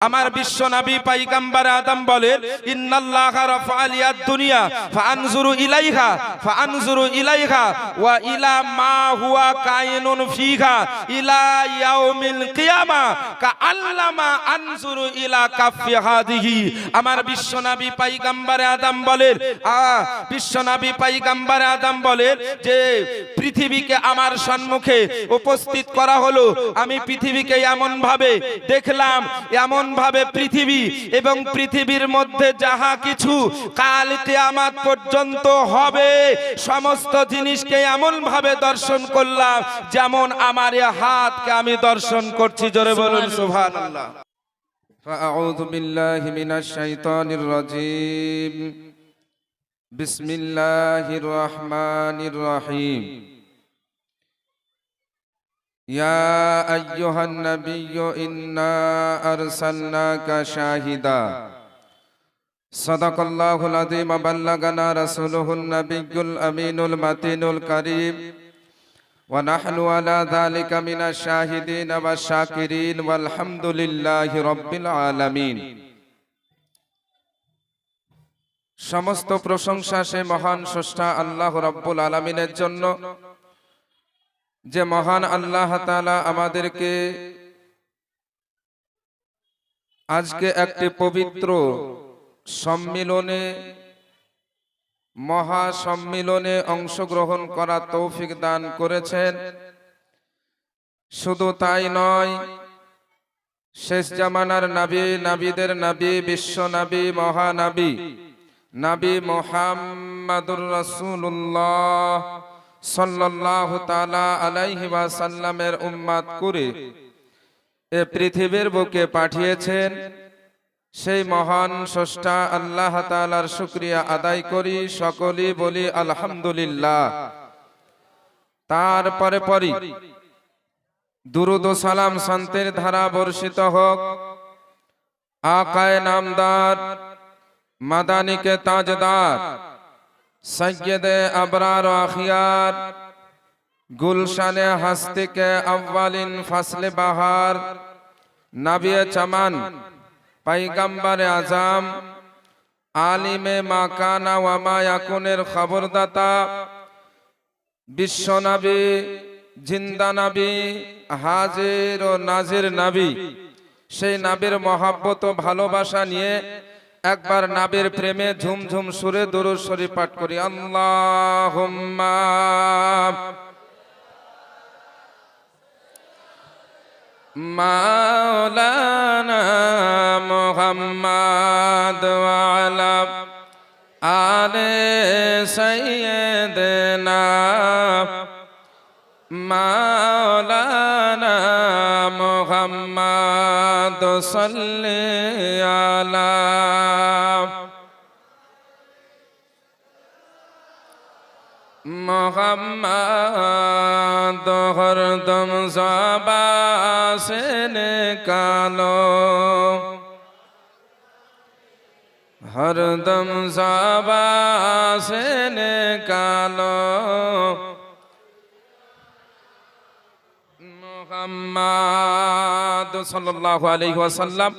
আমার বিশ্ব নবী পাইগাম্বার আদম বলেন, ইন্নাল্লাহ রাফালিয়াদ দুনিয়া ফাআনজুরু ইলাইহা ফাআনজুরু ইলাইহা, ওয়া ইলা মা হুয়া কায়িনুন ইলা ইয়াউমিল কিয়ামা, কাআল্লামা আনজুরু ইলা কাফি হাদিহি। আমার বিশ্ব নবী পাইগাম্বার আদম বলেন, আ, বিশ্ব নবী পাইগাম্বার আদম বলেন যে, পৃথিবীকে আমার সম্মুখে উপস্থিত করা হলো। আমি পৃথিবীকে এমন ভাবে দেখলাম, এমন ভাবে পৃথিবী এবং পৃথিবীর মধ্যে যাহা কিছু কাল কিয়ামাত পর্যন্ত হবে সমস্ত জিনিসকে এমন ভাবে দর্শন করলাম যেমন আমার এ হাতকে আমি দর্শন করছি জোরে বলুন সুবহানাল্লাহ فأعوذ بالله من الشيطان الرجيم بسم الله الرحمن الرحيم يا أيها النبي إنا أرسلناك شاهدا صدق الله العظيم بلغنا رسوله النبي الأمين المتين الكريم ونحن على ذلك من الشاهدين والشاكرين والحمد لله رب العالمين সমস্ত প্রশংসা সে মহান স্রষ্টা আল্লাহ রব্বুল আলমিনের জন্য যে মহান আল্লাহ তাআলা আমাদেরকে আজকে একটি পবিত্র সম্মিলনে মহা সম্মিলনে অংশগ্রহণ করা তৌফিক দান করেছেন। শুধু তাই নয়, শেষ জামানার নাবি, নাবিদের নাবি, বিশ্ব নাবি, মহানাবি, নাবি মোহাম্মদুর রাসূলুল্লাহ সাল্লাল্লাহু তাআলা আলাইহি ওয়াসাল্লামের উম্মাত করে এ পৃথিবীর বুকে পাঠিয়েছেন। সেই মহান স্রষ্টা আল্লাহ তাআলার শুক্রিয়া আদায় করি, সকলেই বলি আলহামদুলিল্লাহ। তারপরে পরি দুরুদ সালাম শান্তির ধারা বর্ষিত হোক। আকায় নামদার, মাদানিকে তাজদার সৈয়দে আবরার আখিয়ার, গুলশানে হাস্তিকে আব্বালিন ফাসলে বাহার নাবিয়ে চামান, পাইগাম্বারে আজাম, আলিমে মাকানা ওয়ামা ইয়াকুনের খবরদাতা, বিশ্বনবী জিন্দা নবী হাজির ও নাজির নবী। সেই নাবির মহাব্বত ভালোবাসা নিয়ে একবার নাবির প্রেমে ঝুমঝুম সুরে দুরুদ শরীফ পাঠ করি। আল্লাহুম্মা। মাওলানা মুহাম্মদ ওয়ালা আলে সাইয়্যিদনা মাওলানা মুহাম্মদ। সাল্লি আলা মোহাম্মদ হরদম জবাসেন কালো। হরদম জবাসেন কালো। মোহাম্মদ সাল্লাল্লাহু আলাইহি ওয়াসাল্লাম।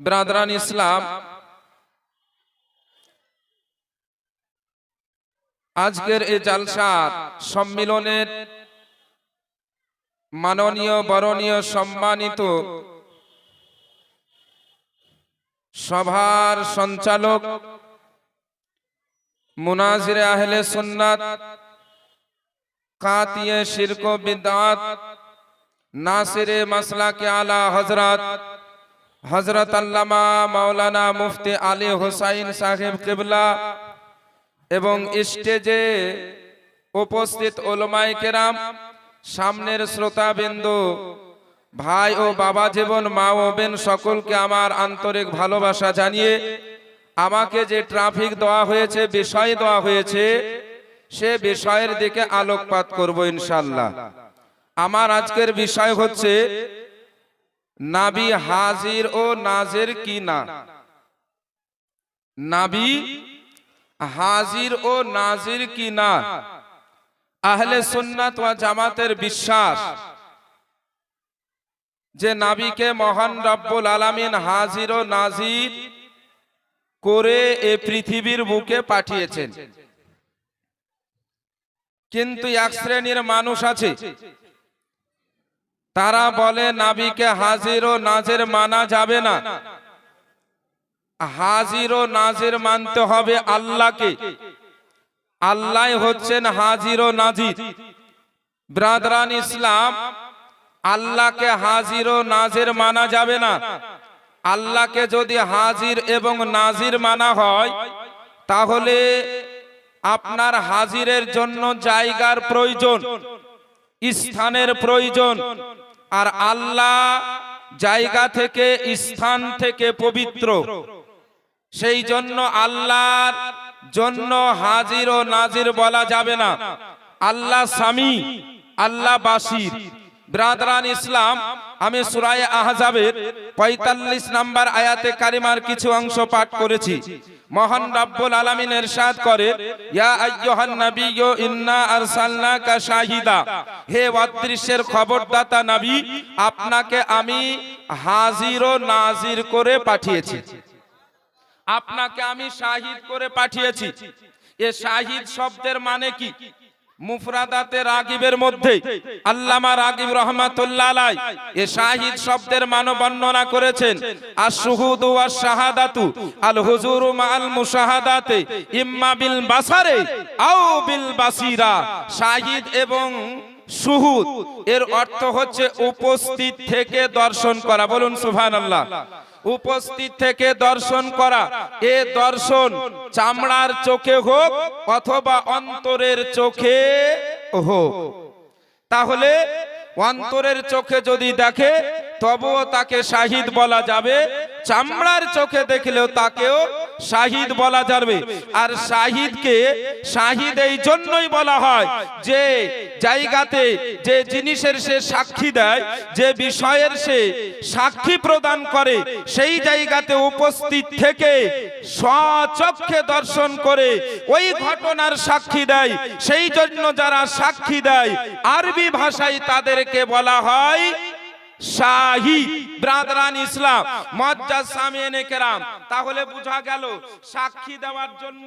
ব্রাদরান ইসলাম, আজকের এই জালসার সম্মিলনের মাননীয় বরণীয় সম্মানিত সভার সঞ্চালক মুনাজিরে আহলে সুন্নাত কাতিয়ে শিরক বিদাত। নাসিরে মাসলাকে আলা হজরত হজরত আল্লামা মাওলানা মুফতি আলী হোসাইন সাহেব কিবলা এবং স্টেজে উপস্থিত ওলমাই কেরাম, সামনের শ্রোতাবিন্দু, ভাই ও বাবা জীবন, মা ও বোন সকলকে আমার আন্তরিক ভালোবাসা জানিয়ে আমাকে যে ট্রাফিক দেওয়া হয়েছে, বিষয় দেওয়া হয়েছে সে বিষয়ের দিকে আলোকপাত করব ইনশাল্লাহ আমার আজকের বিষয় হচ্ছে, নাবি হাজির ও নাজের কি না? নাবি হাজির ও নাজির কি না? আহলে সুন্নাত ওয়া জামাতের বিশ্বাস যে নাবিকে মহান রব্বুল আলামিন হাজির ও নাজির করে এ পৃথিবীর বুকে পাঠিয়েছেন। কিন্তু এক শ্রেণির মানুষ আছে। তারা বলে, নাবিকে হাজির ও নাজের মানা যাবে না। হাজির ও নাজির মানতে হবে আল্লাহকে। আল্লাহ হচ্ছেন হাজির ও নাজির। ব্রাদরান ইসলাম, আল্লাহকে হাজির ও নাজির মানা যাবে না। আল্লাহকে যদি হাজির এবং নাজির মানা হয়, তাহলে আপনার হাজিরের জন্য জায়গার প্রয়োজন, স্থানের প্রয়োজন, আর আল্লাহ জায়গা থেকে, স্থান থেকে পবিত্র। সেই জন্য আল্লাহর জন্য হাজির ও নাজির বলা যাবে না। আল্লাহ স্বামী, আল্লাহ বাসির। ব্রাদরান ইসলাম, আমি সুরায় আহজাবের পঁয়তাল্লিশ নাম্বার আয়াতে কারিমার কিছু অংশ পাঠ করেছি। মহান রাব্বুল আলামিন ইরশাদ করে, ইয়া আইয়ুহান নাবিয়্যু, ইন্না আরসালনাকা শাহিদা। হে অদৃশ্যের খবরদাতা নবী, আপনাকে আমি হাজির ও নাজির করে পাঠিয়েছি। আপনাকে আমি শাহিদ করে পাঠিয়েছি। এ শাহিদ শব্দের মানে কি? মুফরাদাতে রাগিবের মধ্যে আল্লামা রাগিব রহমাতুল্লাহ আলাই এ শাহিদ শব্দের মানে বর্ণনা করেছেন আর শুহুদু ওয়াস শাহাদাতু আল হুজুরু মাআল মুশাহাদাতে ইম্মা বিল বাসারে আও বিল বাসিরা। শাহিদ এবং সুহুদ এর অর্থ হচ্ছে উপস্থিত থেকে দর্শন করা। বলুন সুবহানাল্লাহ। উপস্থিত থেকে দর্শন করা। এ দর্শন চামড়ার চোখে হোক অথবা অন্তরের চোখে হোক। তাহলে অন্তরের চোখে যদি দেখে, তবুও তাকে শাহিদ বলা যাবে। চামড়ার চোখে দেখলেও তাকেও শাহিদ বলা যাবে। আর শাহিদকে শাহিদ এই জন্যই বলা হয় যে জায়গাতে যে জিনিসের সে সাক্ষী দেয়, যে বিষয়ের সে সাক্ষী প্রদান করে, সেই জায়গাতে উপস্থিত থেকে স্বচক্ষে দর্শন করে ওই ঘটনার সাক্ষী দেয়। সেই জন্য যারা সাক্ষী দেয়, আরবি ভাষায় তাদেরকে বলা হয় শাহি ব্রাদরান ইসলাম মজ্জাজ সামিয়ানে কেরাম তাহলে বুঝা গেল সাক্ষী দেওয়ার জন্য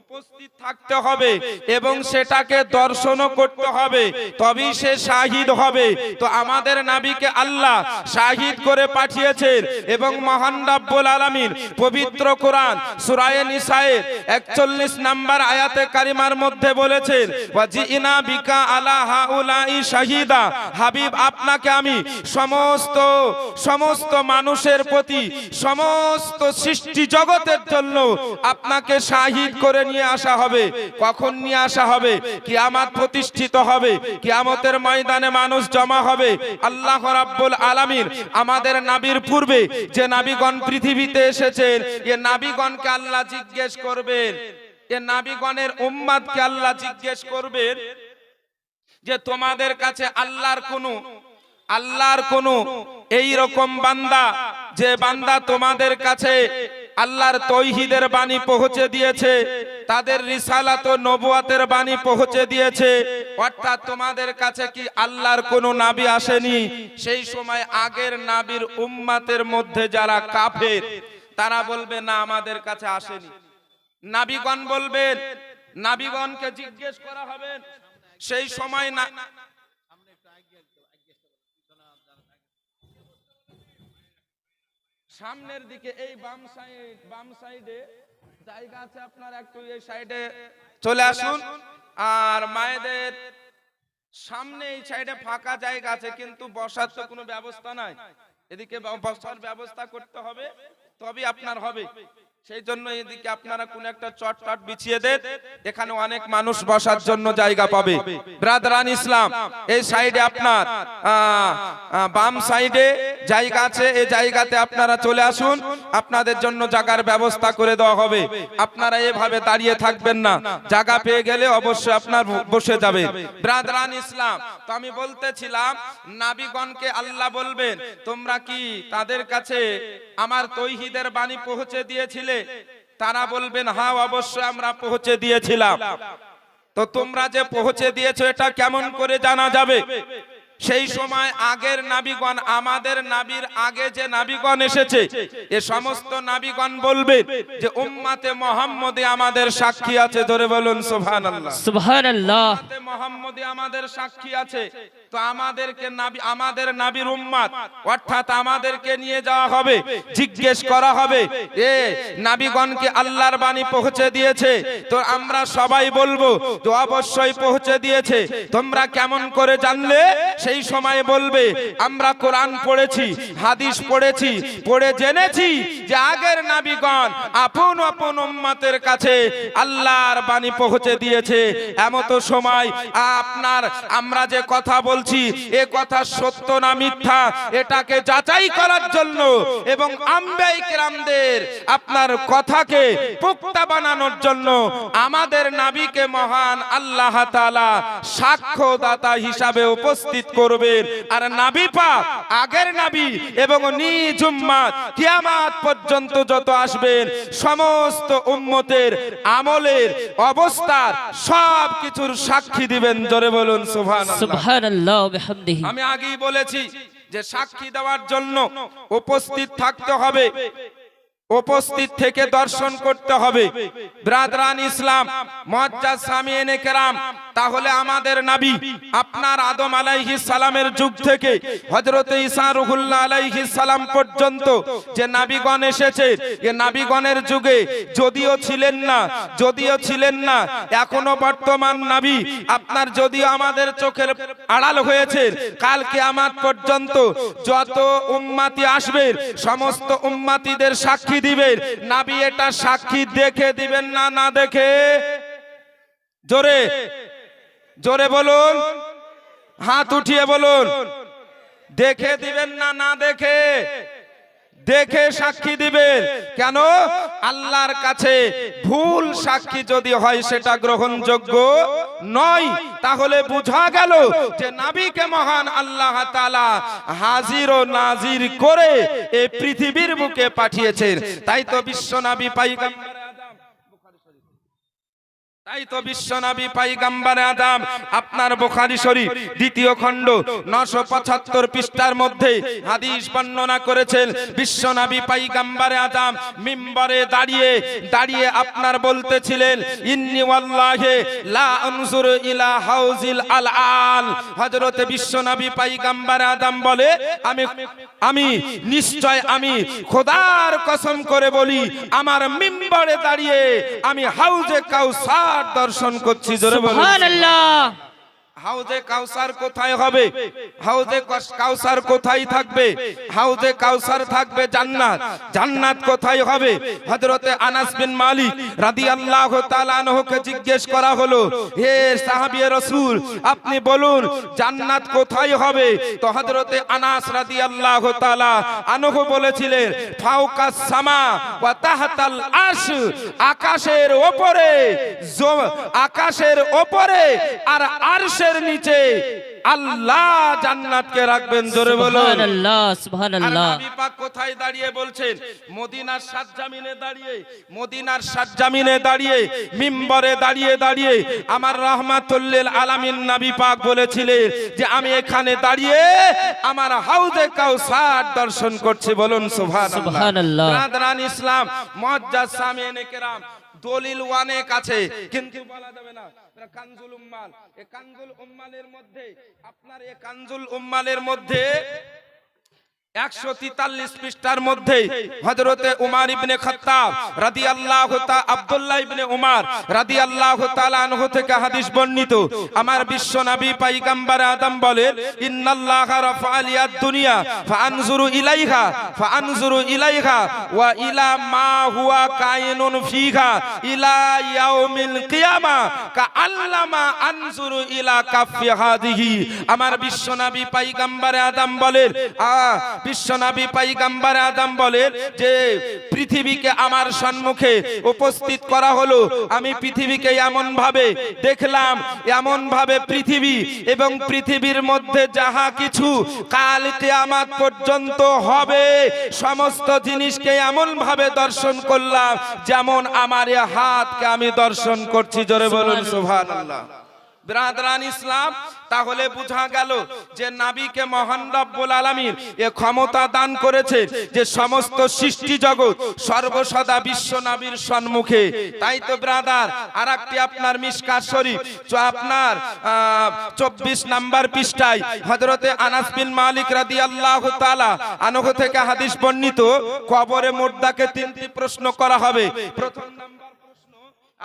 উপস্থিত থাকতে হবে এবং সেটাকে দর্শনও করতে হবে, তবেই সে শাহিদ হবে। তো আমাদের নাবিকে আল্লাহ শাহিদ করে পাঠিয়েছেন এবং মহান রাব্বুল আলামিন পবিত্র কোরআন সূরায়ে নিসায়ে 41 নাম্বার আয়াতে কারিমার মধ্যে বলেছেন, ওয়াজিনা বিকা আলা হাউলাই শাহিদা। হাবিব, আপনাকে আমি সমস্ত সমস্ত মানুষের প্রতি, সমস্ত সৃষ্টি জগতের জন্য আপনাকে শাহিদ করে নিয়ে আসা হবে। কখন নিয়ে আসা হবে? কিয়ামত প্রতিষ্ঠিত হবে। কিয়ামতের ময়দানে মানুষ জমা হবে। আল্লাহ রাব্বুল আলামিন আমাদের নাবির পূর্বে যে নাবিগণ পৃথিবীতে এসেছেন, এ নাবিগণকে আল্লাহ জিজ্ঞেস করবেন। এ নাবিগণের উম্মাদকে আল্লাহ জিজ্ঞেস করবেন যে তোমাদের কাছে আল্লাহর কোনো আল্লাহর কোনো এই রকম বান্দা, যে বান্দা তোমাদের কাছে আল্লাহর তৈহিদের বাণী পৌঁছে দিয়েছে, তাদের রিসালাত নবুয়াতের বাণী পৌঁছে দিয়েছে। অর্থাৎ তোমাদের কাছে কি আল্লাহর কোনো নাবি আসেনি? সেই সময় আগের নাবির উম্মাতের মধ্যে যারা কাফের, তারা বলবে, না, আমাদের কাছে আসেনি। নাবিগণ বলবেন, নাবিগণকে জিজ্ঞেস করা হবে। সেই সময় না সামনের দিকে এই বাম সাইড বাম সাইডে জায়গা আছে আপনার একটু এই সাইডে চলে আসুন। আর মায়েদের সামনে এই সাইডে ফাঁকা জায়গা আছে কিন্তু বসার তো কোনো ব্যবস্থা নাই। এদিকে বসার ব্যবস্থা করতে হবে তবে আপনার হবে। সেই জন্য এদিকে আপনারা কোন একটা চট টট বিছিয়ে দেন, এখানে অনেক মানুষ বসার জন্য জায়গা পাবে। ব্রাদরান ইসলাম, এই সাইডে আপনার বাম সাইডে জায়গা আছে, এই জায়গাতে আপনারা চলে আসুন, আপনাদের জন্য জায়গার ব্যবস্থা করে দেওয়া হবে। আপনারা এভাবে দাঁড়িয়ে থাকবেন না জায়গা পেয়ে গেলে অবশ্যই আপনার বসে যাবে। ব্রাদরান ইসলাম, তো আমি বলতেছিলাম, নাবিগণকে আল্লাহ বলবেন, তোমরা কি তাদের কাছে আমার তৈহিদের বাণী পৌঁছে দিয়েছিলে? তারা বলবেন হ্যাঁ অবশ্যই আমরা পৌঁছে দিয়েছিলাম। তো তোমরা যে পৌঁছে দিয়েছ, এটা কেমন করে জানা যাবে? সেই সময় আগের নাবিগণ আমাদের নাবির আগে যে নাবিগণ এসেছে এ সমস্ত নাবিগণ বলবে যে উম্মাতে মোহাম্মদে আমাদের সাক্ষী আছে। ধরে বলুন মোহাম্মদে আমাদের সাক্ষী আছে। তো আমাদেরকে নাবি আমাদের নাবির উম্মাত অর্থাৎ আমাদেরকে নিয়ে যাওয়া হবে জিজ্ঞেস করা হবে এ নাবিগণকে আল্লাহর বাণী পৌঁছে দিয়েছে। তো আমরা সবাই বলব তো অবশ্যই পৌঁছে দিয়েছে। তোমরা কেমন করে জানলে? সেই সময় বলবে, আমরা কোরআন পড়েছি, হাদিস পড়েছি, পড়ে জেনেছি যে আগের নাবিগণ আপন আপন উম্মাতের কাছে আল্লাহর বাণী পৌঁছে দিয়েছে। এমত সময় আপনার, আমরা যে কথা বলছি, এ কথা সত্য না মিথ্যা, এটাকে যাচাই করার জন্য এবং আম্বাই কেরামদের আপনার কথাকে পুক্তা বানানোর জন্য আমাদের নাবিকে মহান আল্লাহ তাআলা সাক্ষ্যদাতা হিসাবে উপস্থিত করবেন। আর নাবি পাক আগের নাবি এবং নিজ উম্মাত কিয়ামাত পর্যন্ত যত আসবেন সমস্ত উম্মতের আমলের অবস্থার সব কিছুর সাক্ষী দিবেন। জোরে বলুন সুবহানাল্লাহ। আমি আগেই বলেছি যে সাক্ষী দেওয়ার জন্য উপস্থিত থাকতে হবে। উপস্থিত থেকে দর্শন করতে হবে। ব্রাদরান ইসলাম মজ্জাদ সামিয়েনে কেরাম, তাহলে আমাদের নাবি, আপনার আদম আলাইহিস সালামের যুগ থেকে, হযরত ঈসা রুহুল্লাহ আলাইহিস সালাম পর্যন্ত যে নাবিগণ এসেছে, এ নাবিগণের যুগে যদিও ছিলেন না, যদিও ছিলেন না, এখনও বর্তমান নাবি, আপনার যদিও আমাদের চোখের আড়াল হয়েছে কালকে আমার পর্যন্ত যত উম্মাতি আসবে, সমস্ত উম্মাতিদের সাক্ষী দিবেন। নাবি এটা সাক্ষী দেখে দিবেন না না দেখে? জোরে জোরে বলুন, হাত উঠিয়ে বলুন। দেখে দিবেন না না দেখে? দেখে সাক্ষী দিবেন। কেন? আল্লাহর কাছে ভুল সাক্ষী যদি হয় সেটা গ্রহণযোগ্য নয়, তাহলে বোঝা গেল যে নাবিকে মহান আল্লাহ তালা হাজির ও নাজির করে এ পৃথিবীর বুকে পাঠিয়েছেন। তাই তো বিশ্ব নাবি পাইগাম্বার তাই তো বিশ্বনবী পাইগাম্বার আদম, আপনার বুখারী শরীফ, দ্বিতীয় খণ্ড 975 পৃষ্ঠার মধ্যে হাদিস বর্ণনা করেছেন বিশ্বনবী পাইগাম্বার আদম দাঁড়িয়ে দাঁড়িয়ে আপনার বলতেছিলেন, ইন্নি ওয়াল্লাহি লা ইলা হাউজিল আল আল হযরত বিশ্বনবী পাইগাম্বার আদম বলে, আমি আমি নিশ্চয় আমি খোদার কসম করে বলি, আমার মিম্বরে দাঁড়িয়ে আমি হাউজে কাউসার দর্শন করছি জোরে বলুন। সুবহানাল্লাহ। হাউজে কাউসার কোথায় হবে? হাউজে কাউসার কোথায় থাকবে? হাউজে কাউসার থাকবে জান্নাত। জান্নাত কোথায় হবে? হযরতে আনাস বিন মালিক রাদিয়াল্লাহু তাআলা আনহুকে জিজ্ঞেস করা হলো, হে সাহাবী রাসূল, আপনি বলুন, জান্নাত কোথায় হবে? তো হযরতে আনাস রাদিয়াল্লাহু তাআলা আনহু বলেছিলেন ফাওকাস সামা ওয়া তাহতাল আরশ, আকাশের উপরে জ- আকাশের উপরে আর আরশের নিচে আল্লাহ জান্নাতকে রাখবেন জোরে বলুন। সুবহানাল্লাহ সুবহানাল্লাহ। নবী পাক কোথায় দাঁড়িয়ে বলছেন? মদিনার সাত জামিনে দাঁড়িয়ে মদিনার সাত জামিনে দাঁড়িয়ে মিম্বরে দাঁড়িয়ে দাঁড়িয়ে আমার রহমাতুল্লিল আলামিন নবী পাক বলেছিলেন যে আমি এখানে দাঁড়িয়ে আমার হাউজে কাউসার দর্শন করছি। বলুন সুবহানাল্লাহ। সুবহানাল্লাহ। ব্রাদরান ইসলাম মুআজ্জাজ সামিনে কেরাম দলিল অনেক আছে কিন্তু বলা যাবে না কানজুল উম্মাল। এই কানজুল উম্মালের মধ্যে আপনার এই কানজুল উম্মালের মধ্যে একশো তিতাল্লিশ পৃষ্ঠার মধ্যে হজরতে উমার ইবনে খত্তাব রাদি আল্লাহ আবদুল্লাহ ইবনে উমার রাদি আল্লাহ আনহু থেকে হাদিস বর্ণিত। আমার বিশ্ব নবী পাইগাম্বার আদম বলেন, ইন্নাল্লাহ রাফালিয়াদ দুনিয়া ফাআনজুরু ইলাইহা ফাআনজুরু ইলাইহা, ওয়া ইলা মা হুয়া কাইনুন ফিহা, ইলা ইয়াউমিল কিয়ামা কা আল্লামা আনজুরু ইলা কাফি আমার বিশ্ব নবী আদম বলেন আ বিশ্বনবী পাইগাম্বার আদম বলেন যে পৃথিবীকে আমার সম্মুখে উপস্থিত করা হলো। আমি পৃথিবীকে এমন ভাবে দেখলাম এমন ভাবে পৃথিবী এবং পৃথিবীর মধ্যে যাহা কিছু কাল কিয়ামাত পর্যন্ত হবে সমস্ত জিনিসকে এমন ভাবে দর্শন করলাম যেমন আমার হাতকে আমি দর্শন করছি। জোরে বলুন সুবহানাল্লাহ। ব্রাদরান ইসলাম, তাহলে বোঝা গেল যে নাবিকে মহান রব্বুল আলামিন এ ক্ষমতা দান করেছে যে সমস্ত সৃষ্টি জগৎ সর্বসদা বিশ্ব নাবির সম্মুখে। তাই তো ব্রাদার আর একটি আপনার মিসকাত শরীফ আপনার চব্বিশ নাম্বার পৃষ্ঠায় হজরতে আনাস বিন মালিক রাদি আল্লাহ তালা আনহ থেকে হাদিস বর্ণিত, কবরে মোর্দাকে তিনটি প্রশ্ন করা হবে। প্রথম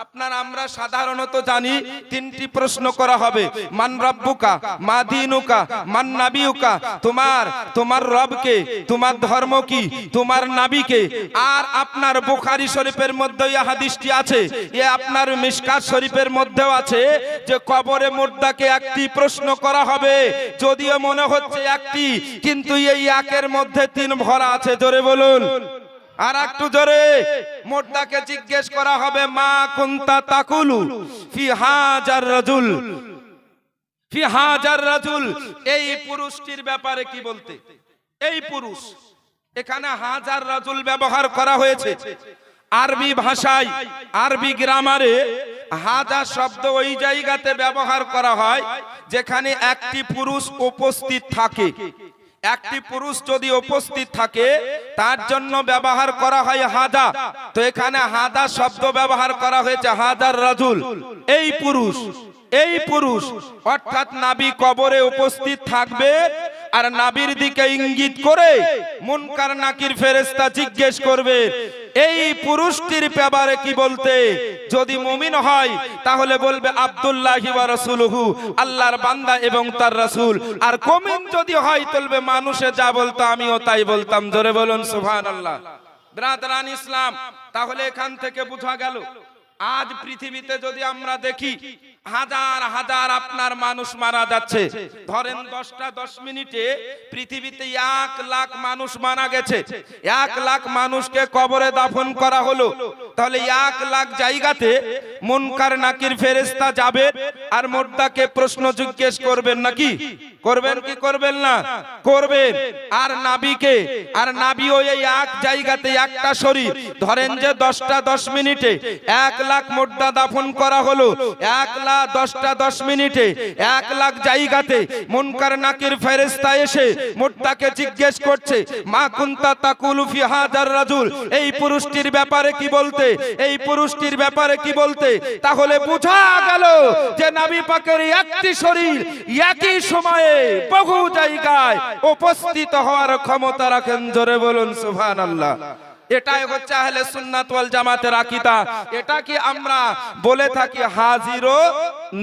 আপনার আমরা সাধারণত জানি, তিনটি প্রশ্ন করা হবে। মান রব্বুকা, মা দিনুকা, মান নাবিউকা, তোমার তোমার রবকে, তোমার ধর্ম কি তোমার নাবিকে। আর আপনার বুখারি শরীফের মধ্যে এই হাদিসটি আছে, এ আপনার মিশকাত শরীফের মধ্যেও আছে যে কবরে মুর্দাকে একটি প্রশ্ন করা হবে। যদিও মনে হচ্ছে একটি, কিন্তু এই একের মধ্যে তিন ভরা আছে, জোরে বলুন। আর একটু জোরে মোর্দাকে জিজ্ঞেস করা হবে, মা কুন্তা তাকুলু ফি হাজার রাজুল? ফি হাজার রাজুল, এই পুরুষটির ব্যাপারে কি বলতে? এই পুরুষ, এখানে হাজার রাজুল ব্যবহার করা হয়েছে। আরবি ভাষায়, আরবি গ্রামারে হাজার শব্দ ওই জায়গাতে ব্যবহার করা হয় যেখানে একটি পুরুষ উপস্থিত থাকে। একটি পুরুষ যদি উপস্থিত থাকে তার জন্য ব্যবহার করা হয় হাদা। তো এখানে হাদা শব্দ ব্যবহার করা হয়েছে, হাদার রাজুল। এই পুরুষ এই পুরুষ, অর্থাৎ নাবি কবরে উপস্থিত থাকবে আর নাবির দিকে ইঙ্গিত করে মুনকার নাকির ফেরেস্তা জিজ্ঞেস করবে, এই পুরুষটির ব্যাপারে কি বলতে? যদি মুমিন হয়, তাহলে বলবে আল্লাহর বান্দা এবং তার রাসূল। আর কমিন যদি হয় তলবে মানুষে যা বলতো আমিও তাই বলতাম। জোরে বলুন, সুবহানাল্লাহ। ব্রাদারান ইসলাম, তাহলে এখান থেকে বোঝা গেল, আজ পৃথিবীতে যদি আমরা দেখি হাজার হাজার আপনার মানুষ মারা যাচ্ছে। ধরেন দশটা দশ মিনিটে পৃথিবীতে এক লাখ মানুষ মারা গেছে। এক লাখ মানুষকে কবরে দাফন করা হলো। তাহলে এক লাখ জায়গাতে মুনকার নাকির ফেরেস্তা যাবে আর মোর্দাকে প্রশ্ন জিজ্ঞেস করবেন নাকি? করবেন কি করবেন না? করবেন। আর নাবিকে, আর নাবিও এই এক জায়গাতে একটা শরীর ধরেন যে দশটা দশ মিনিটে এক লাখ মোর্দা দাফন করা হলো, এক লাখ দশটা দশ মিনিটে এক লাখ জায়গাতে মুনকার নাকির ফেরেস্তা এসে মোর্দাকে জিজ্ঞেস করছে, মা কুন্তা তাকুলু ফি হাজার রাজুল? এই পুরুষটির ব্যাপারে কি বলতে? এই পুরুষটির ব্যাপারে কি বলতে? তাহলে বোঝা গেল যে নাবি পাকের একটি শরীর একই সময়ে বহু জায়গায় উপস্থিত হওয়ার ক্ষমতা রাখেন। জোরে বলুন, সুবহানাল্লাহ। এটাই হচ্ছে আহলে সুন্নাত ওয়াল জামাতের আকীদা। এটা কি আমরা বলে থাকি হাজির ও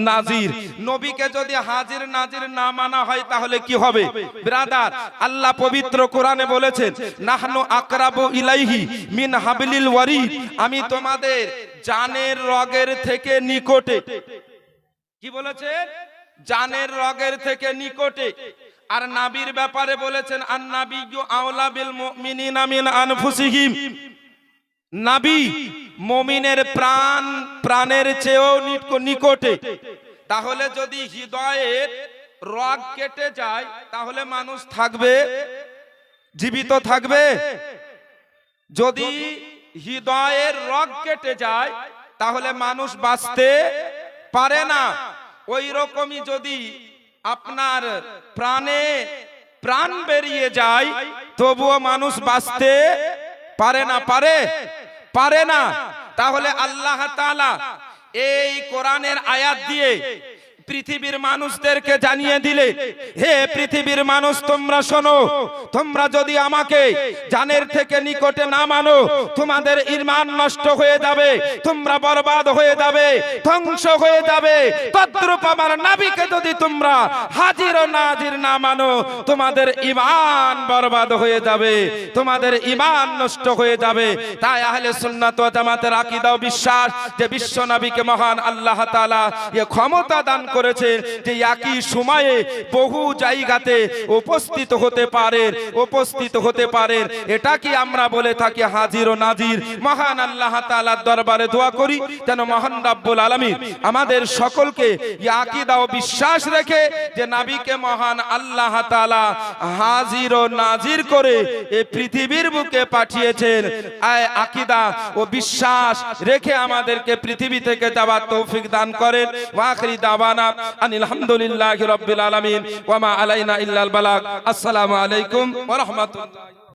নাজির? নবীকে যদি হাজির নাজির না মানা হয় তাহলে কি হবে? ব্রাদার, আল্লাহ পবিত্র কোরআনে বলেছেন, নাহনু আকরাবু ইলাইহি মিন হাবলিল ওয়ারিদ। আমি তোমাদের জানের রগের থেকে নিকটে। কি বলেছে? জানের রগের থেকে নিকটে। আর নাবির ব্যাপারে বলেছেন আর নাবিয়্যু আওলা বিল মিন আনফুসিহিম। নাবি মমিনের প্রাণ, প্রাণের চেয়েও নিক- নিকটে। তাহলে যদি হৃদয়ের রগ কেটে যায়, তাহলে মানুষ থাকবে? জীবিত থাকবে? যদি হৃদয়ের রগ কেটে যায়, তাহলে মানুষ বাঁচতে পারে না। ওই রকমই যদি আপনার প্রাণে প্রাণ বেরিয়ে যায়, তবুও মানুষ বাঁচতে পারে না, পারে পারে না। তাহলে আল্লাহ তাআলা এই কোরআনের আয়াত দিয়ে পৃথিবীর মানুষদেরকে জানিয়ে দিলে, হে পৃথিবীর মানুষ, তোমরা শোনো, তোমরা যদি আমাকে জানের থেকে নিকটে না মানো, তোমাদের ইমান নষ্ট হয়ে যাবে, তোমরা বরবাদ হয়ে যাবে, ধ্বংস হয়ে যাবে। তদ্রূপ আমার নাবিকে যদি তোমরা হাজির ও নাজির না মানো, তোমাদের ইমান বরবাদ হয়ে যাবে, তোমাদের ইমান নষ্ট হয়ে যাবে। তাই আহলে সুন্নাত ওয়া জামাতের আকীদা ও বিশ্বাস যে বিশ্ব নবীকে মহান আল্লাহ তাআলা এ ক্ষমতা দান করেছেন যে একই সময়ে বহু জায়গাতে উপস্থিত হতে পারেন, উপস্থিত হতে পারেন। এটা কি আমরা বলে থাকি হাজির ও নাজির? মহান আল্লাহ তাআলার দরবারে দোয়া করি, যেন মহান রাব্বুল আলামিন আমাদের সকলকে আকীদা ও বিশ্বাস রেখে যে নবীকে মহান আল্লাহ তাআলা হাজির ও নাজির করে এই পৃথিবীর বুকে পাঠিয়েছেন। আয় আকীদা ও বিশ্বাস রেখে আমাদেরকে পৃথিবী থেকে যাওয়ার তৌফিক দান করেন। ওয়াখরি দাওয়ানা দাওয়ানা রবিল আলমিন ওয়ামা আলাইনা ইল্লাল বালাক আসসালামু আলাইকুম ওয়া রাহমাতুল্লাহ।